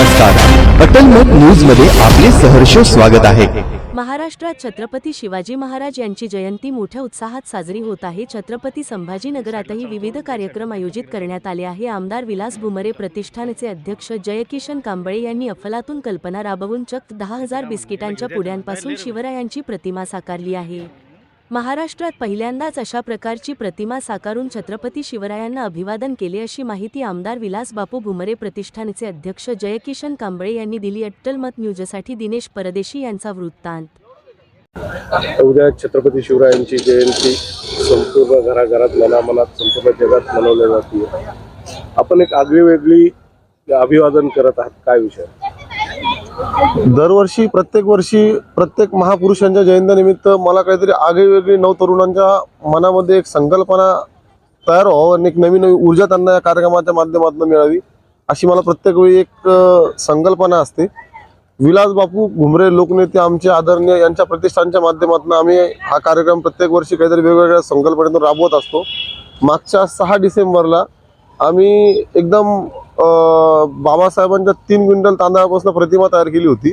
नमस्कार. अटलमत न्यूजमध्ये आपले सहर्ष स्वागत आहे. महाराष्ट्रात छत्रपती शिवाजी महाराज यांची जयंती मोठ्या उत्साहात साजरी होत आहे. छत्रपती संभाजीनगरातही विविध कार्यक्रम आयोजित करण्यात आले आहे. आमदार विलास भुमरे प्रतिष्ठानचे अध्यक्ष जयकिशन कांबळे यांनी अफलातून कल्पना राबवून चक्क दहा हजार बिस्किटांच्या पुड्यांपासून शिवरायांची प्रतिमा साकारली आहे. महाराष्ट्रात पहिल्यांदाच अशा प्रकारची प्रतिमा साकारून छत्रपती शिवरायांना अभिवादन केले अशी माहिती आमदार विलास बापू भुमरे प्रतिष्ठानचे अध्यक्ष जयकिशन कांबळे यांनी दिली. अट्टल मत न्यूजसाठी दिनेश परदेशी यांचा वृत्तांत. उद्या छत्रपती शिवरायांची जयंती संपूर्ण घराघरात मनामनात संपूर्ण जगात मनवल्या जाते. आपण एक आगळी वेगळी अभिवादन करत आहात. काय विषय? दरवर्षी प्रत्येक वर्षी प्रत्येक महापुरुषांच्या जयंतीनिमित्त मला काहीतरी आगळीवेगळी नवतरुणांच्या मनामध्ये एक संकल्पना तयार व्हावं आणि एक नवीन नवी ऊर्जा त्यांना या कार्यक्रमाच्या माध्यमातून मिळावी अशी मला प्रत्येक वेळी एक संकल्पना असते. विलास बापू घुमरे लोकनेते आमचे आदरणीय यांच्या प्रतिष्ठानच्या माध्यमातून आम्ही हा कार्यक्रम प्रत्येक वर्षी काहीतरी वेगवेगळ्या संकल्पनेतून राबवत असतो. मागच्या सहा डिसेंबरला आम्ही एकदम बाबासाहेबांच्या तीन क्विंटल तांदळापासून प्रतिमा तयार केली होती.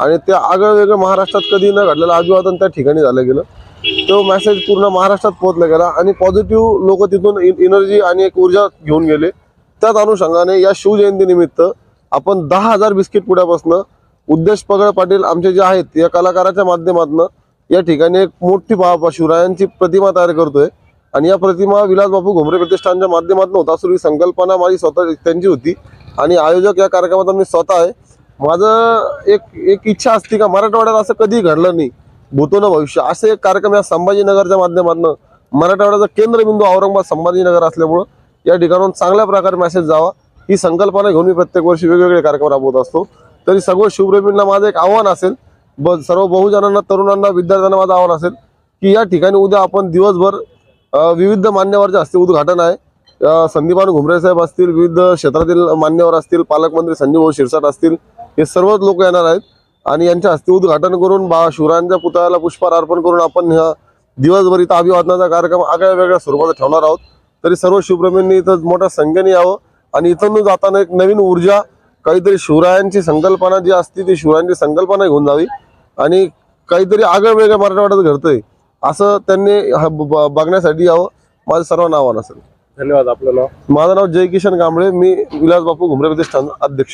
आणि ते आगळं वेगळं महाराष्ट्रात कधी न घडलेलं अभिवादन त्या ठिकाणी झालं गेलं. तो मेसेज पूर्ण महाराष्ट्रात पोहोचला गेला आणि पॉझिटिव्ह लोक तिथून एनर्जी आणि एक ऊर्जा घेऊन गेले. त्याच अनुषंगाने या शिवजयंतीनिमित्त आपण दहा हजार बिस्किट पुड्यापासून उद्देश पगड पाटील आमचे जे आहेत या कलाकाराच्या माध्यमातून या ठिकाणी एक मोठी बाबा शिवरायांची प्रतिमा तयार करतोय. आणि या प्रतिमा विलासबापू घुमरे प्रतिष्ठानच्या माध्यमातून होता सुरू ही संकल्पना माझी स्वतः त्यांची होती. आणि आयोजक या कार्यक्रमात मी स्वतः आहे. माझं एक एक इच्छा असते का मराठवाड्यात असं कधी घडलं नाही. भूतो भविष्य. असे एक कार्यक्रम या संभाजीनगरच्या माध्यमातून मराठवाड्याचा केंद्रबिंदू औरंगाबाद संभाजीनगर असल्यामुळं या ठिकाणाहून चांगल्या प्रकारे मेसेज जावा. ही संकल्पना घेऊन मी प्रत्येक वर्षी वेगवेगळे कार्यक्रम राबवत असतो. तरी सर्व शिवप्रेमींना माझं एक आव्हान असेल ब सर्व बहुजनांना तरुणांना विद्यार्थ्यांना माझं आव्हान असेल की या ठिकाणी उद्या आपण दिवसभर विविध मान्यवरच्या हस्ते उद्घाटन आहे. संदीपान घुमरे साहेब असतील विविध क्षेत्रातील मान्यवर असतील पालकमंत्री संजीव भाऊ शिरसाट असतील हे सर्वच लोक येणार आहेत. आणि यांच्या हस्ते उद्घाटन करून बा शिवरायांच्या पुतळ्याला पुष्पहार अर्पण करून आपण ह्या दिवसभर इथं अभिवादनाचा कार्यक्रम आगळ्या वेगळ्या स्वरूपाचा ठेवणार आहोत. तरी सर्व शिवप्रेमींनी इथं मोठ्या संख्येने यावं. आणि इथून जाताना एक नवीन ऊर्जा काहीतरी शिवरायांची संकल्पना जी असते ती शिवरायांची संकल्पना घेऊन जावी. आणि काहीतरी आगळं वेगळं मराठवाड्यात घडतंय. असं त्यांनी बघण्यासाठी यावं. माझं सर्वांना आव्हान असेल. धन्यवाद आपलं नाव? माझं नाव जयकिशन कांबळे मी विलास बापू घुमरे प्रतिष्ठान अध्यक्ष.